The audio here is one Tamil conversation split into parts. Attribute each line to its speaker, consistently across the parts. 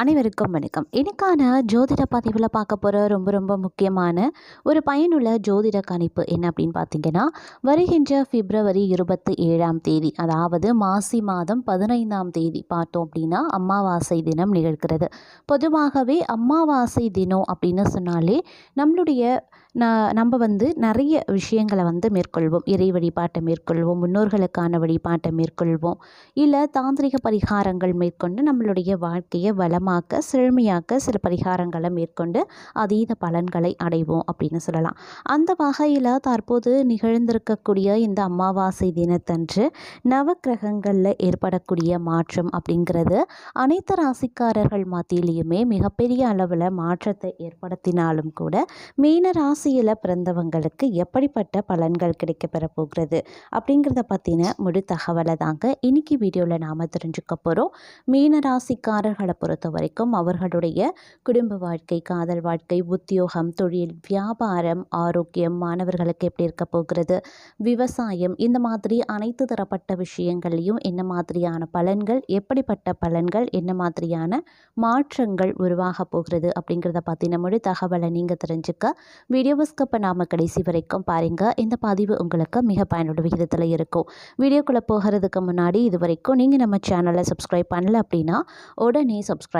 Speaker 1: அனைவருக்கும் வணக்கம். எனக்கான ஜோதிட பதிவில் பார்க்க போகிற ரொம்ப ரொம்ப முக்கியமான ஒரு பயனுள்ள ஜோதிட கணிப்பு என்ன அப்படின்னு பார்த்தீங்கன்னா வருகின்ற பிப்ரவரி இருபத்தி ஏழாம் தேதி அதாவது மாசி மாதம் பதினைந்தாம் தேதி பார்த்தோம் அப்படின்னா அமாவாசை தினம் நிகழ்கிறது. பொதுவாகவே அமாவாசை தினம் அப்படின்னு சொன்னாலே நம்மளுடைய ந நம்ம வந்து நிறைய விஷயங்களை வந்து மேற்கொள்வோம். இறை வழிபாட்டை மேற்கொள்வோம் முன்னோர்களுக்கான வழிபாட்டை மேற்கொள்வோம். இல்லை தாந்திரிக பரிகாரங்கள் மேற்கொண்டு நம்மளுடைய வாழ்க்கையை வளமாக்க செழுமையாக்க சில பரிகாரங்களை மேற்கொண்டு அதீத பலன்களை அடைவோம் அப்படின்னு சொல்லலாம். அந்த வகையில் தற்போது நிகழ்ந்திருக்கக்கூடிய இந்த அமாவாசை தினத்தன்று நவக்கிரகங்களில் ஏற்படக்கூடிய மாற்றம் அப்படிங்கிறது அனைத்து ராசிக்காரர்கள் மத்தியிலையுமே மிகப்பெரிய அளவில் மாற்றத்தை ஏற்படுத்தினாலும் கூட மீன ராசியில் பிறந்தவங்களுக்கு எப்படிப்பட்ட பலன்கள் கிடைக்கப்பெற போகிறது அப்படிங்கிறத பற்றின முழு தகவலை தாங்க இன்னைக்கு வீடியோவில் நாம் தெரிஞ்சுக்க போகிறோம் மீன ராசிக்காரர்களை பொறுத்த வரைக்கும் அவர்களுடைய குடும்ப வாழ்க்கை காதல் வாழ்க்கை உத்தியோகம் தொழில் வியாபாரம் ஆரோக்கியம் மாணவர்களுக்கு எப்படி இருக்க போகிறது விவசாயம் இந்த மாதிரி அனைத்து தரப்பட்ட விஷயங்கள்லையும் என்ன மாதிரியான பலன்கள் எப்படிப்பட்ட பலன்கள் என்ன மாதிரியான மாற்றங்கள் உருவாக போகிறது அப்படிங்கிறத பற்றின முழு தகவலை நீங்கள் தெரிஞ்சுக்க வீடியோ ஸ்கிப் நாம கடைசி வரைக்கும் பாருங்கள் இந்த பதிவு உங்களுக்கு மிக பயனுள்ள விகிதத்தில் இருக்கும். வீடியோக்குள்ளே போகிறதுக்கு முன்னாடி இது வரைக்கும் நீங்கள் நம்ம சேனலை சப்ஸ்கிரைப் பண்ணல அப்படின்னா உடனே சப்ஸ்கிரைப்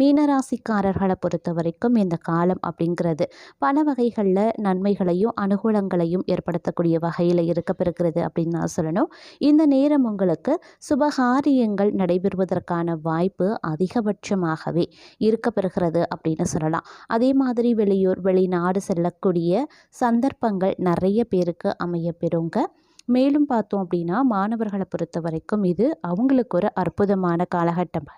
Speaker 1: மீனராசிக்காரர்களை பொறுத்த வரைக்கும் இந்த காலம் அப்படிங்கிறது பல வகைகளில் நன்மைகளையும் அனுகூலங்களையும் ஏற்படுத்தக்கூடிய வகையில் இருக்கப்பெறுகிறது அப்படின்னு நான் சொல்லணும். இந்த நேரம் உங்களுக்கு சுபகாரியங்கள் நடைபெறுவதற்கான வாய்ப்பு அதிகபட்சமாகவே இருக்கப்பெறுகிறது அப்படின்னு சொல்லலாம். அதே மாதிரி வெளியூர் வெளிநாடு செல்லக்கூடிய சந்தர்ப்பங்கள் நிறைய பேருக்கு அமைய பெறுங்க. மேலும் பார்த்தோம் அப்படின்னா மாணவர்களை பொறுத்த வரைக்கும் இது அவங்களுக்கு ஒரு அற்புதமான காலகட்டம்.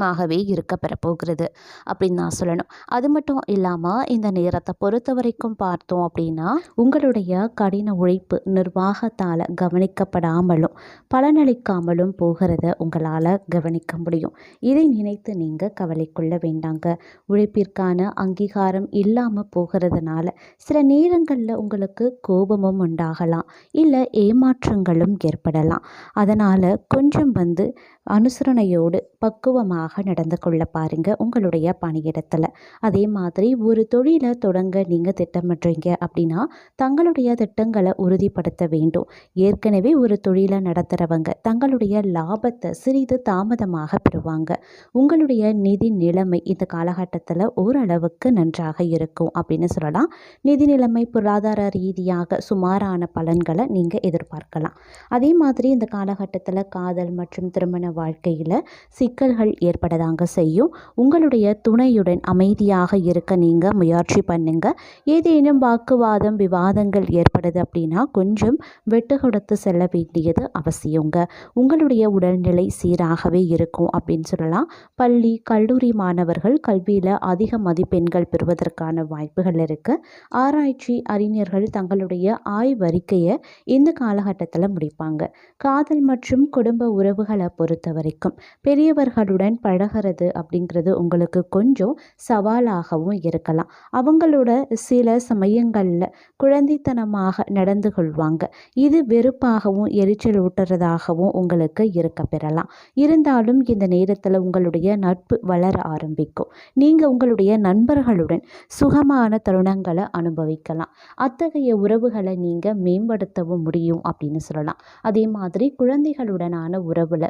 Speaker 1: மாகவே இருக்க பெறப்போகிறது. அப்படின்னு நான் சொல்லணும். அது மட்டும் இல்லாமல் இந்த நேரத்தை பொறுத்த வரைக்கும் பார்த்தோம் அப்படின்னா உங்களுடைய கடின உழைப்பு நிர்வாகத்தால் கவனிக்கப்படாமலும் பலனளிக்காமலும் போகிறத உங்களால் கவனிக்க முடியும். இதை நினைத்து நீங்கள் கவலை கொள்ள வேண்டாங்க. உழைப்பிற்கான அங்கீகாரம் இல்லாமல் போகிறதுனால சில நேரங்களில் உங்களுக்கு கோபமும் உண்டாகலாம். இல்லை ஏமாற்றங்களும் ஏற்படலாம். அதனால் கொஞ்சம் வந்து அனுசரணையோடு பக்குவமாக நடந்து கொள்ள பாருங்க உங்களுடைய பணியிடத்தில். அதே மாதிரி ஒரு தொழிலை தொடங்க நீங்கள் திட்டமிடுறீங்க அப்படின்னா தங்களுடைய திட்டங்களை உறுதிப்படுத்த வேண்டும். ஏற்கனவே ஒரு தொழிலை நடத்துகிறவங்க தங்களுடைய லாபத்தை சிறிது தாமதமாக பெறுவாங்க. உங்களுடைய நிதி நிலைமை இந்த காலகட்டத்தில் ஓரளவுக்கு நன்றாக இருக்கும் அப்படின்னு சொல்லலாம். நிதி நிலைமை பொருளாதார ரீதியாக சுமாரான பலன்களை நீங்கள் எதிர்பார்க்கலாம். அதே மாதிரி இந்த காலகட்டத்தில் காதல் மற்றும் திருமண வாழ்க்கையில் சிக்கல்கள் ஏற்படதாங்க செய்யும். உங்களுடைய துணையுடன் அமைதியாக இருக்க நீங்கள் முயற்சி பண்ணுங்க. ஏதேனும் வாக்குவாதம் விவாதங்கள் ஏற்படுது அப்படின்னா கொஞ்சம் வெட்டு கொடுத்து செல்ல வேண்டியது அவசியங்க. உங்களுடைய உடல்நிலை சீராகவே இருக்கும் அப்படின்னு சொல்லலாம். பள்ளி கல்லூரி மாணவர்கள் கல்வியில் அதிக மதிப்பெண்கள் பெறுவதற்கான வாய்ப்புகள் இருக்குது ஆராய்ச்சி அறிஞர்கள் தங்களுடைய ஆய்வறிக்கையை இந்த காலகட்டத்தில் முடிப்பாங்க. காதல் மற்றும் குடும்ப உறவுகளை பொறுத்த வரைக்கும் பெரியவர்களுடன் பழகிறது அப்படிங்கிறது உங்களுக்கு கொஞ்சம் சவாலாகவும் இருக்கலாம். அவங்களோட சில சமயங்களில் குழந்தைத்தனமாக நடந்து கொள்வாங்க. இது வெறுப்பாகவும் எரிச்சல் ஊட்டுறதாகவும் உங்களுக்கு இருக்க பெறலாம். இருந்தாலும் இந்த நேரத்தில் உங்களுடைய நட்பு வளர ஆரம்பிக்கும். நீங்கள் உங்களுடைய நண்பர்களுடன் சுகமான தருணங்களை அனுபவிக்கலாம். அத்தகைய உறவுகளை நீங்கள் மேம்படுத்தவும் முடியும் அப்படின்னு சொல்லலாம். அதே மாதிரி குழந்தைகளுடனான உறவில்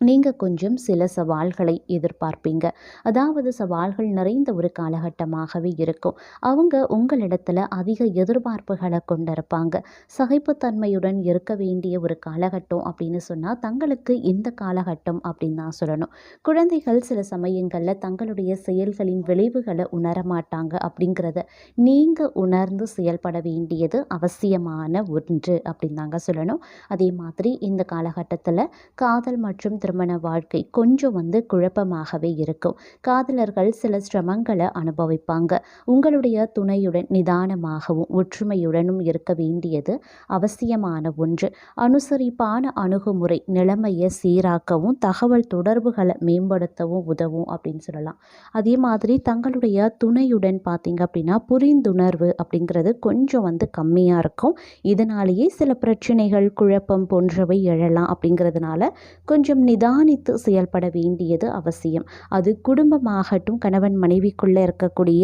Speaker 1: நீங்கள் கொஞ்சம் சில சவால்களை எதிர்பார்ப்பீங்க. அதாவது சவால்கள் நிறைந்த ஒரு காலகட்டமாகவே இருக்கும். அவங்க உங்களிடத்தில் அதிக எதிர்பார்ப்புகளை கொண்டிருப்பாங்க. சகிப்புத்தன்மையுடன் இருக்க வேண்டிய ஒரு காலகட்டம் அப்படின்னு சொன்னால் தங்களுக்கு இந்த காலகட்டம் அப்படின்னு தான் சொல்லணும். குழந்தைகள் சில சமயங்களில் தங்களுடைய செயல்களின் விளைவுகளை உணர மாட்டாங்க அப்படிங்கிறத நீங்கள் உணர்ந்து செயல்பட வேண்டியது அவசியமான ஒன்று அப்படின்னு தாங்க சொல்லணும். அதே மாதிரி இந்த காலகட்டத்தில் காதல் மற்றும் திருமண வாழ்க்கை கொஞ்சம் வந்து குழப்பமாகவே இருக்கும். காதலர்கள் சில சிரமங்களை அனுபவிப்பாங்க. உங்களுடைய துணையுடன் நிதானமாகவும் ஒற்றுமையுடனும் இருக்க வேண்டியது அவசியமான ஒன்று. அனுசரிப்பான அணுகுமுறை நிலைமையை சீராக்கவும் தகவல் தொடர்புகளை மேம்படுத்தவும் உதவும் அப்படின்னு சொல்லலாம். அதே மாதிரி தங்களுடைய துணையுடன் பார்த்தீங்க அப்படின்னா புரிந்துணர்வு அப்படிங்கிறது கொஞ்சம் வந்து கம்மியாக இருக்கும். இதனாலேயே சில பிரச்சனைகள் குழப்பம் போன்றவை எழலாம் அப்படிங்கிறதுனால கொஞ்சம் நிதானித்து செயல்பட வேண்டியது அவசியம். அது குடும்பமாகட்டும் கணவன் மனைவிக்குள்ளே இருக்கக்கூடிய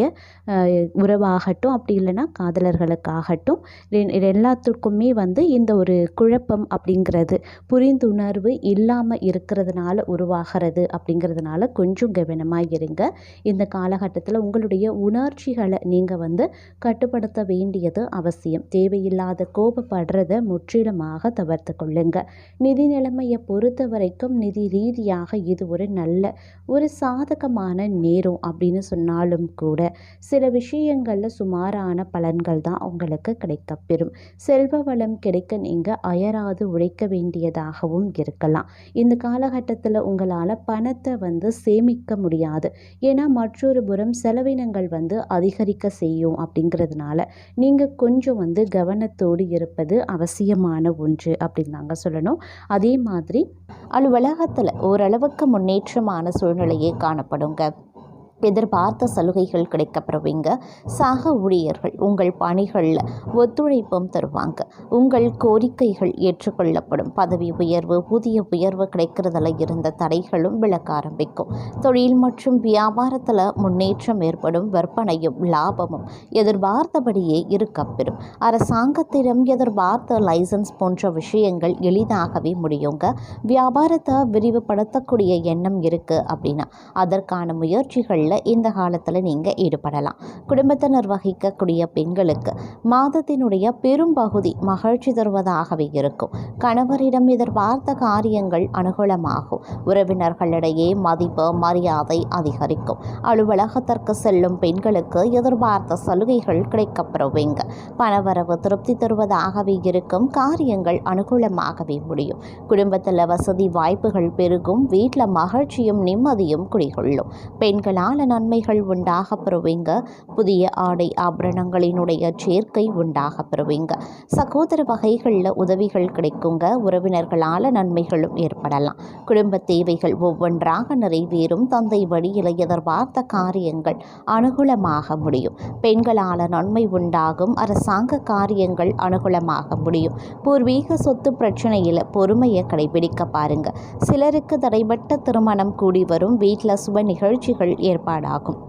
Speaker 1: உறவாகட்டும் அப்படி இல்லைன்னா காதலர்களுக்காகட்டும் இது எல்லாத்துக்குமே வந்து இந்த ஒரு குழப்பம் அப்படிங்கிறது புரிந்துணர்வு இல்லாமல் இருக்கிறதுனால உருவாகிறது அப்படிங்கிறதுனால கொஞ்சம் கவனமாக இருங்க. இந்த காலகட்டத்தில் உங்களுடைய உணர்ச்சிகளை நீங்கள் வந்து கட்டுப்படுத்த வேண்டியது அவசியம். தேவையில்லாத கோபப்படுறத முற்றிலுமாக தவிர்த்து கொள்ளுங்க. நிதி நிலைமையை பொறுத்த வரைக்கும் நிதி ரீதியாக இது ஒரு நல்ல ஒரு சாதகமான நேரம் அப்படின்னு சொன்னாலும் கூட சில விஷயங்களில் சுமாரான பலன்கள் தான் உங்களுக்கு கிடைக்கப்பெறும் செல்வ வளம் கிடைக்க நீங்கள் அயராது உழைக்க வேண்டியதாகவும் இருக்கலாம். இந்த காலகட்டத்தில் உங்களால் பணத்தை வந்து சேமிக்க முடியாது. ஏன்னா மற்றொரு புறம் செலவினங்கள் வந்து அதிகரிக்க செய்யும் அப்படிங்கிறதுனால நீங்கள் கொஞ்சம் வந்து கவனத்தோடு இருப்பது அவசியமான ஒன்று அப்படின்னு நாங்கள் சொல்லணும். அதே மாதிரி அலுவலகத்தில் ஓரளவுக்கு முன்னேற்றமான சூழ்நிலையே காணப்படுங்க. எதிர்பார்த்த சலுகைகள் கிடைக்கப்பெறுவீங்க. சக ஊழியர்கள் உங்கள் பணிகளில் ஒத்துழைப்பும் தருவாங்க. உங்கள் கோரிக்கைகள் ஏற்றுக்கொள்ளப்படும். பதவி உயர்வு ஊதிய உயர்வு கிடைக்கிறதுல இருந்த தடைகளும் விளக்க ஆரம்பிக்கும். தொழில் மற்றும் வியாபாரத்தில் முன்னேற்றம் ஏற்படும். விற்பனையும் லாபமும் எதிர்பார்த்தபடியே இருக்கப்பெறும் அரசாங்கத்திடம் எதிர்பார்த்த லைசன்ஸ் போன்ற விஷயங்கள் எளிதாகவே முடியுங்க. வியாபாரத்தை விரிவுபடுத்தக்கூடிய எண்ணம் இருக்குது அப்படின்னா அதற்கான முயற்சிகளில் இந்த காலத்தில் நீங்கள் ஈடுபடலாம். குடும்பத்தை நிர்வகிக்கக்கூடிய பெண்களுக்கு மாதத்தினுடைய பெரும்பகுதி மகிழ்ச்சி தருவதாகவே இருக்கும். கணவரிடம் எதிர்பார்த்த காரியங்கள் அனுகூலமாகும். உறவினர்களிடையே மதிப்பு மரியாதை அதிகரிக்கும். அலுவலகத்திற்கு செல்லும் பெண்களுக்கு எதிர்பார்த்த சலுகைகள் கிடைக்கப்பெறுவீங்க. பணவரவு திருப்தி தருவதாகவே இருக்கும். காரியங்கள் அனுகூலமாகவே முடியும். குடும்பத்தில் வசதி வாய்ப்புகள் பெருகும். வீட்டில் மகிழ்ச்சியும் நிம்மதியும் குடிகொள்ளும். பெண்களால் நன்மைகள் உண்டாக பெறுவீங்க. புதிய ஆடை ஆபரணங்களினுடைய சேர்க்கை உண்டாக பெறுவீங்க. சகோதர வகைகளில் உதவிகள் கிடைக்குங்க. உறவினர்களால் நன்மைகளும் ஏற்படலாம். குடும்ப தேவைகள் ஒவ்வொன்றாக நிறைவேறும். தந்தை வழியில் எதிர்பார்த்த காரியங்கள் அனுகூலமாக முடியும். பெண்களால் நன்மை உண்டாகும். அரசாங்க காரியங்கள் அனுகூலமாக முடியும். பூர்வீக சொத்து பிரச்சனையில் பொறுமையை கடைபிடிக்க பாருங்க. சிலருக்கு தடைபட்ட திருமணம் கூடி வரும். வீட்டில் சுப நிகழ்ச்சிகள் ஏற்பாடாகும்.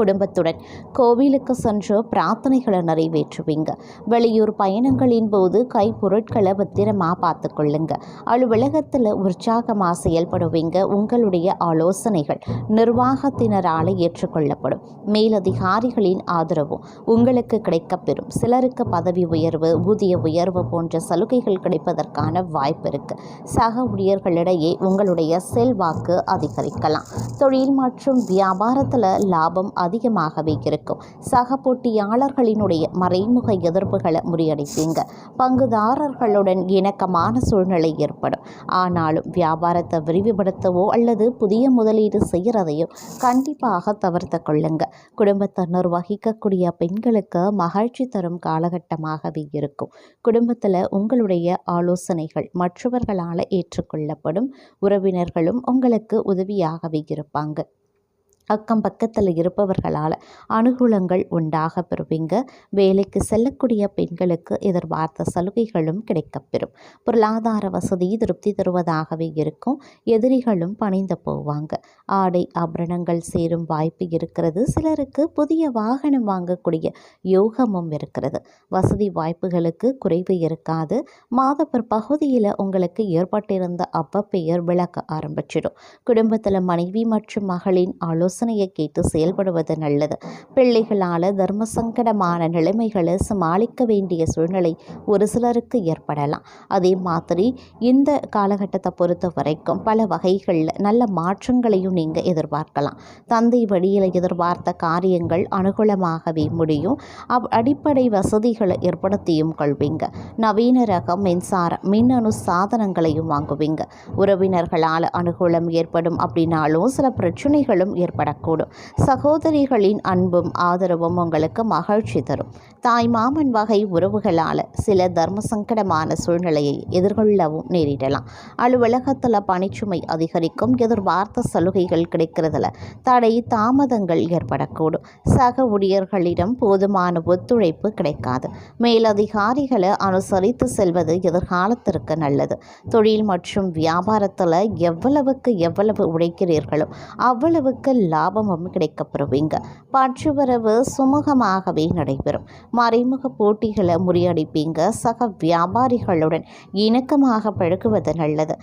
Speaker 1: குடும்பத்துடன் கோவிலுக்கு சென்று பிரார்த்தனைகளை நிறைவேற்றுவீங்க. வெளியூர் பயணங்களின் போது கைப்பொருட்களை பத்திரமா பார்த்து கொள்ளுங்க. அலுவலகத்தில் உற்சாகமாக செயல்படுவீங்க. உங்களுடைய ஆலோசனைகள் நிர்வாகத்தினரால் ஏற்றுக்கொள்ளப்படும். மேலதிகாரிகளின் ஆதரவும் உங்களுக்கு கிடைக்கப்பெறும் சிலருக்கு பதவி உயர்வு ஊதிய உயர்வு போன்ற சலுகைகள் கிடைப்பதற்கான வாய்ப்பு இருக்கு. சக ஊழியர்களிடையே உங்களுடைய செல்வாக்கு அதிகரிக்கலாம். தொழில் மற்றும் வியாபாரத்தில் லாபம் அதிகமாகவே இருக்கும் சக போட்டியாளர்களினுடைய மறைமுக எதிர்ப்புகளை முறியடிப்பீங்க பங்குதாரர்களுடன் இணக்கமான சூழ்நிலை ஏற்படும். ஆனாலும் வியாபாரத்தை விரிவுபடுத்தவோ அல்லது புதிய முதலீடு செய்கிறதையோ கண்டிப்பாக தவிர்த்து கொள்ளுங்க. குடும்பத்தை நிர்வகிக்கக்கூடிய பெண்களுக்கு மகிழ்ச்சி தரும் காலகட்டமாகவே இருக்கும். குடும்பத்தில் உங்களுடைய ஆலோசனைகள் மற்றவர்களால் ஏற்றுக்கொள்ளப்படும். உறவினர்களும் உங்களுக்கு உதவியாகவே இருப்பாங்க. அக்கம் பக்கத்தில் இருப்பவர்களால் அனுகூலங்கள் உண்டாக பெறுவீங்க. வேலைக்கு செல்லக்கூடிய பெண்களுக்கு எதிர்பார்த்த சலுகைகளும் கிடைக்கப்பெறும். பொருளாதார வசதி திருப்தி தருவதாகவே இருக்கும். எதிரிகளும் பணிந்து போவாங்க. ஆடை ஆபரணங்கள் சேரும் வாய்ப்பு இருக்கிறது. சிலருக்கு புதிய வாகனம் வாங்கக்கூடிய யோகமும் இருக்கிறது. வசதி வாய்ப்புகளுக்கு குறைவு இருக்காது. மாதப்பர் பகுதியில் உங்களுக்கு ஏற்பட்டிருந்த அவ்வப்பெயர் விளக்க ஆரம்பிச்சிடும். குடும்பத்தில் மனைவி மற்றும் மகளின் ஆலோசனை யோசனையை கேட்டு செயல்படுவது நல்லது. பிள்ளைகளால் தர்ம சங்கடமான நிலைமைகளை சமாளிக்க வேண்டிய சூழ்நிலை ஒரு சிலருக்கு ஏற்படலாம். அதே மாதிரி இந்த காலகட்டத்தை பொறுத்த வரைக்கும் பல வகைகளில் நல்ல மாற்றங்களையும் நீங்கள் எதிர்பார்க்கலாம். தந்தை வழியில் எதிர்பார்த்த காரியங்கள் அனுகூலமாகவே முடியும். அவ் அடிப்படை வசதிகளை ஏற்படுத்தியும் கொள்வீங்க. நவீன ரகம் மின்சார மின்னணு சாதனங்களையும் வாங்குவீங்க. உறவினர்களால் அனுகூலம் ஏற்படும் அப்படின்னாலும் சில பிரச்சனைகளும் ஏற்படக்கூடும் சகோதரிகளின் அன்பும் ஆதரவும் உங்களுக்கு மகிழ்ச்சி தரும். தாய் மாமன் வகை உறவுகளால் சில தர்ம சங்கடமான சூழ்நிலையை எதிர்கொள்ளவும் நேரிடலாம். அலுவலகத்தில் பணிச்சுமை அதிகரிக்கும் எதிர்பார்த்த சலுகைகள் கிடைக்கிறதுல தடை தாமதங்கள் ஏற்படக்கூடும். சக ஊழியர்களிடம் போதுமான ஒத்துழைப்பு கிடைக்காது. மேலதிகாரிகளை அனுசரித்து செல்வது எதிர்காலத்திற்கு நல்லது. தொழில் மற்றும் வியாபாரத்தில் எவ்வளவுக்கு எவ்வளவு உழைக்கிறீர்களோ அவ்வளவுக்கு லாபமும் கிடைக்கப்பெறுவீங்க. பற்றுவரவு சுமூகமாகவே நடைபெறும். மறைமுக போட்டிகளை முறியடிப்பீங்க. சக வியாபாரிகளுடன் இணக்கமாக பழகுவது நல்லது.